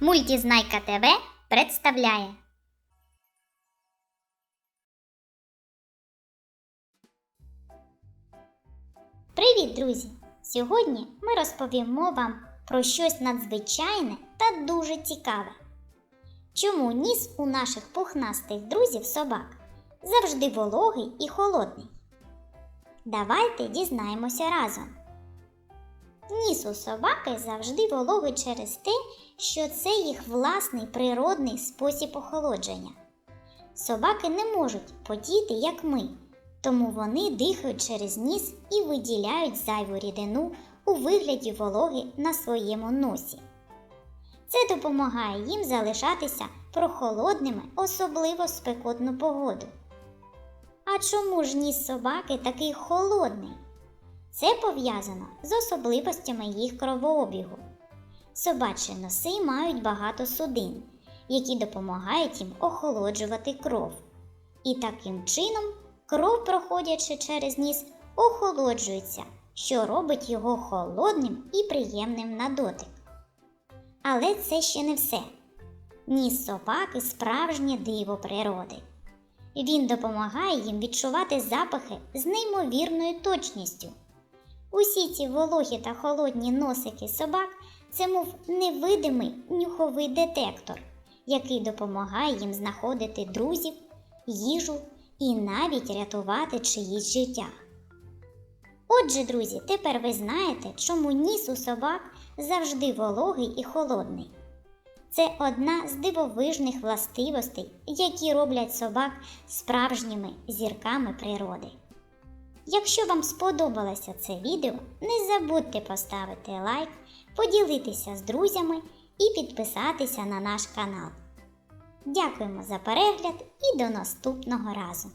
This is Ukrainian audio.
Мультізнайка ТВ представляє. Привіт, друзі! Сьогодні ми розповімо вам про щось надзвичайне та дуже цікаве. Чому ніс у наших пухнастих друзів собак завжди вологий і холодний? Давайте дізнаємося разом. Ніс у собаки завжди вологий через те, що це їх власний природний спосіб охолодження. Собаки не можуть потіти, як ми, тому вони дихають через ніс і виділяють зайву рідину у вигляді вологи на своєму носі. Це допомагає їм залишатися прохолодними, особливо в спекотну погоду. А чому ж ніс собаки такий холодний? Це пов'язано з особливостями їх кровообігу. Собачі носи мають багато судин, які допомагають їм охолоджувати кров. І таким чином кров, проходячи через ніс, охолоджується, що робить його холодним і приємним на дотик. Але це ще не все. Ніс собаки справжнє диво природи. Він допомагає їм відчувати запахи з неймовірною точністю. Усі ці вологі та холодні носики собак це мов невидимий нюховий детектор, який допомагає їм знаходити друзів, їжу і навіть рятувати чиїсь життя. Отже, друзі, тепер ви знаєте, чому ніс у собак завжди вологий і холодний. Це одна з дивовижних властивостей, які роблять собак справжніми зірками природи. Якщо вам сподобалося це відео, не забудьте поставити лайк, поділитися з друзями і підписатися на наш канал. Дякуємо за перегляд і до наступного разу!